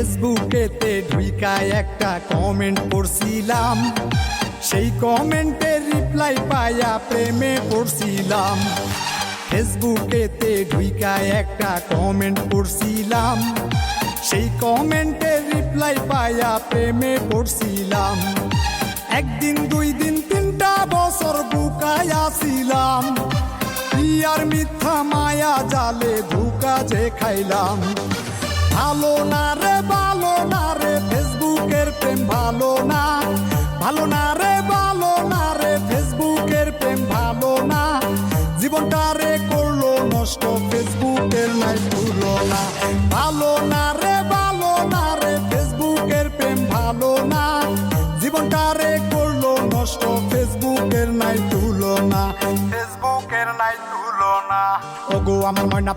ফেসবুকেতে ঢুইকায় একটা কমেন্ট পড়ছিলাম। সেই কমেন্টের রিপ্লাই পাইয়া প্রেমে পড়ছিলাম। ফেসবুকেতে ঢুইকায় একটা কমেন্ট পড়ছিলাম। সেই কমেন্টের রিপ্লাই পাইয়া প্রেমে পড়ছিলাম। একদিন, দুই দিন, তিনটা বছর বুকায় আসিলাম। ইয়ার মিথ্যা মায়া জালে ধোকা যে খাইলাম। ভালো না রে, ভালো না রে ফেসবুকের প্রেম ভালো না। ভালো না রে, ভালো না রে ফেসবুকের প্রেম ভালো না। জীবনটা রে করল নষ্ট ফেসবুকের নাই তুলনা ভালো না রে, ভালো না রে ফেসবুকের প্রেম ভালো না। জীবনটা রে করল নষ্ট ফেসবুকের নাই তুলনা ফেসবুকের নাই তুলনা ওগো, আমার ময়না